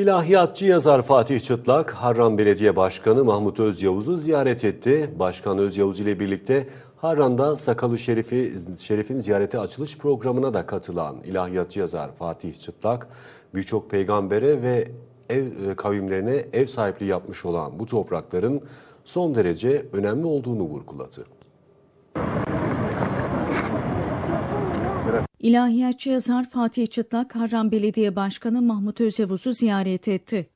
İlahiyatçı yazar Fatih Çıtlak, Harran Belediye Başkanı Mahmut Özyavuz'u ziyaret etti. Başkan Özyavuz ile birlikte Harran'da Sakalı Şerifi, Şerif'in ziyarete açılış programına da katılan ilahiyatçı yazar Fatih Çıtlak, birçok peygambere ve ev e, kavimlerine ev sahipliği yapmış olan bu toprakların son derece önemli olduğunu vurguladı. İlahiyatçı yazar Fatih Çıtlak, Harran Belediye Başkanı Mahmut Özyavuz'u ziyaret etti.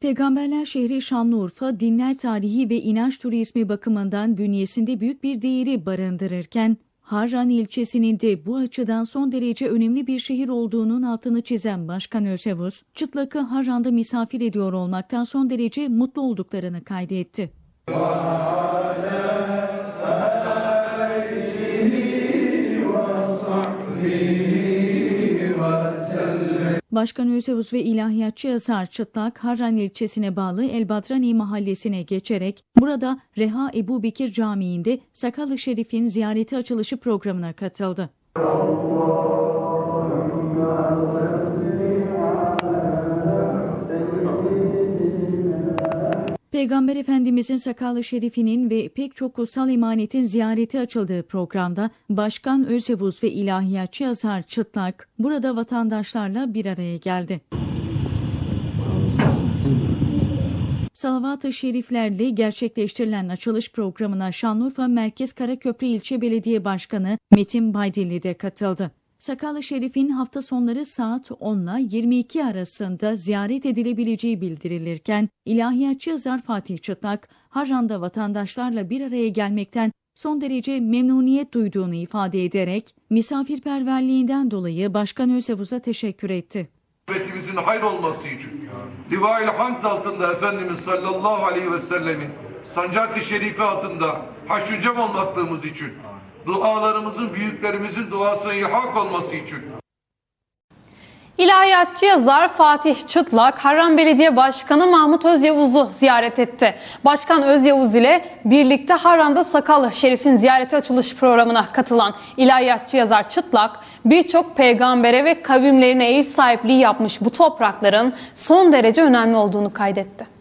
Peygamberler şehri Şanlıurfa, dinler tarihi ve inanç turizmi bakımından bünyesinde büyük bir değeri barındırırken, Harran ilçesinin de bu açıdan son derece önemli bir şehir olduğunun altını çizen Başkan Özyavuz, Çıtlak'ı Harran'da misafir ediyor olmaktan son derece mutlu olduklarını kaydetti. Başkan Özyavuz ve ilahiyatçı yazar Çıtlak, Harran ilçesine bağlı Elbadrani mahallesine geçerek burada Reha Ebu Bekir Camii'nde Sakallı Şerif'in ziyareti açılışı programına katıldı. Peygamber Efendimizin sakallı şerifinin ve pek çok kutsal emanetin ziyareti açıldığı programda Başkan Özyavuz ve ilahiyatçı yazar Çıtlak burada vatandaşlarla bir araya geldi. Salavat-ı şeriflerle gerçekleştirilen açılış programına Şanlıurfa Merkez Karaköprü İlçe Belediye Başkanı Metin Baydilli de katıldı. Sakallı Şerif'in hafta sonları saat 10 ile 22 arasında ziyaret edilebileceği bildirilirken, ilahiyatçı yazar Fatih Çıtlak, Harran'da vatandaşlarla bir araya gelmekten son derece memnuniyet duyduğunu ifade ederek, misafirperverliğinden dolayı Başkan Özyavuz'a teşekkür etti. ümmetimizin hayır olması için Divail Hamd altında Efendimiz sallallahu aleyhi ve sellemin sancak-ı şerifi altında haşr cem olmaklığımız için dualarımızın büyüklerimizin duasına ilhak olması için İlahiyatçı yazar Fatih Çıtlak, Harran Belediye Başkanı Mahmut Özyavuz'u ziyaret etti. Başkan Özyavuz ile birlikte Harran'da Sakallı Şerif'in ziyareti açılış programına katılan ilahiyatçı yazar Çıtlak, birçok peygambere ve kavimlerine ev sahipliği yapmış bu toprakların son derece önemli olduğunu kaydetti.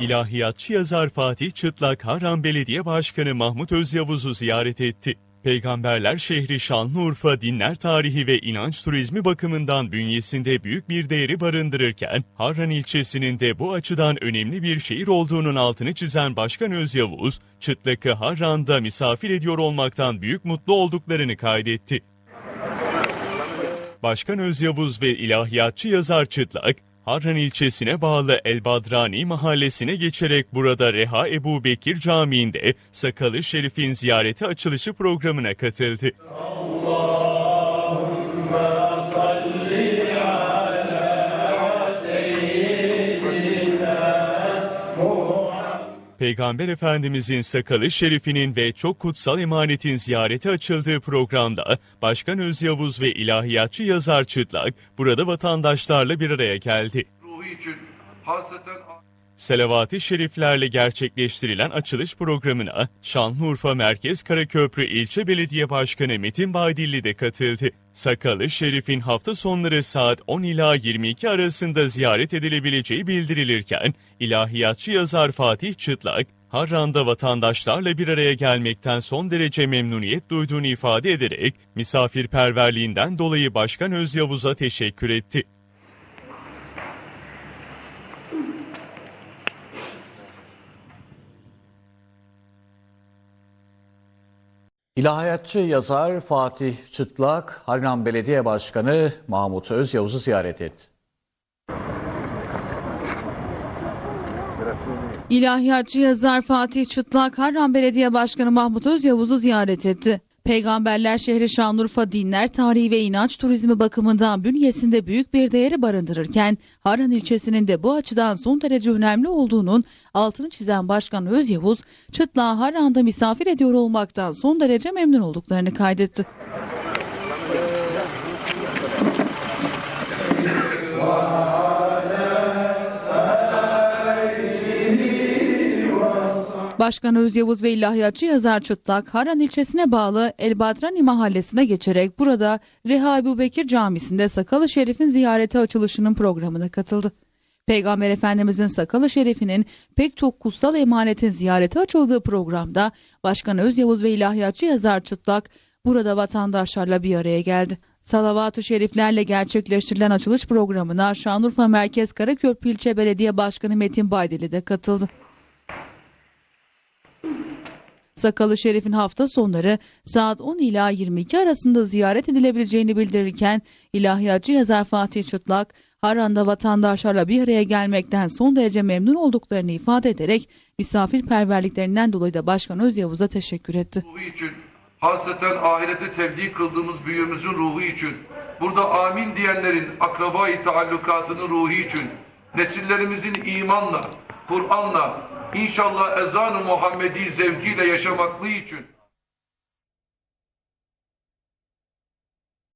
İlahiyatçı yazar Fatih Çıtlak, Harran Belediye Başkanı Mahmut Özyavuz'u ziyaret etti. Peygamberler şehri Şanlıurfa dinler tarihi ve inanç turizmi bakımından bünyesinde büyük bir değeri barındırırken, Harran ilçesinin de bu açıdan önemli bir şehir olduğunun altını çizen Başkan Özyavuz, Çıtlak'ı Harran'da misafir ediyor olmaktan büyük mutlu olduklarını kaydetti. Başkan Özyavuz ve ilahiyatçı yazar Çıtlak, Harran ilçesine bağlı Elbadrani mahallesine geçerek burada Reha Ebu Bekir Camii'nde Sakalı Şerif'in ziyareti açılışı programına katıldı. Peygamber Efendimizin sakalı şerifinin ve çok kutsal emanetin ziyareti açıldığı programda Başkan Özyavuz ve ilahiyatçı yazar Çıtlak burada vatandaşlarla bir araya geldi. ruhu için hasreten Selavat-ı şeriflerle gerçekleştirilen açılış programına Şanlıurfa Merkez Karaköprü İlçe Belediye Başkanı Metin Baydilli de katıldı. Sakalı Şerif'in hafta sonları saat 10 ila 22 arasında ziyaret edilebileceği bildirilirken, ilahiyatçı yazar Fatih Çıtlak, Harran'da vatandaşlarla bir araya gelmekten son derece memnuniyet duyduğunu ifade ederek, misafirperverliğinden dolayı Başkan Özyavuz'a teşekkür etti. İlahiyatçı yazar Fatih Çıtlak, Harran Belediye Başkanı Mahmut Özyavuz'u ziyaret etti. İlahiyatçı yazar Fatih Çıtlak, Harran Belediye Başkanı Mahmut Özyavuz'u ziyaret etti. Peygamberler şehri Şanlıurfa dinler tarihi ve inanç turizmi bakımından bünyesinde büyük bir değeri barındırırken Harran ilçesinin de bu açıdan son derece önemli olduğunun altını çizen Başkan Özyavuz, Çıtlak'ı Harran'da misafir ediyor olmaktan son derece memnun olduklarını kaydetti. Başkan Öz Yavuz ve ilahiyatçı yazar Çıtlak, Harran ilçesine bağlı Elbadrani mahallesine geçerek burada Reha Bekir Camisi'nde Sakalı Şerif'in ziyareti açılışının programına katıldı. Peygamber Efendimizin Sakalı Şerif'inin pek çok kutsal emanetin ziyareti açıldığı programda Başkan Öz Yavuz ve ilahiyatçı yazar Çıtlak burada vatandaşlarla bir araya geldi. Salavat-ı şeriflerle gerçekleştirilen açılış programına Şanlıurfa Merkez Karaköprü İlçe Belediye Başkanı Metin Baydili de katıldı. Sakalı Şerif'in hafta sonları saat 10 ila 22 arasında ziyaret edilebileceğini bildirirken ilahiyatçı yazar Fatih Çıtlak, Harran'da vatandaşlarla bir araya gelmekten son derece memnun olduklarını ifade ederek misafirperverliklerinden dolayı da Başkan Öz Yavuz'a teşekkür etti. ruhu için, hasreten ahirete tevdi kıldığımız büyüğümüzün ruhu için, burada amin diyenlerin akrabayı taallukatının ruhu için, nesillerimizin imanla, Kur'an'la, inşallah ezan-ı Muhammedi zevkiyle yaşamaklığı için,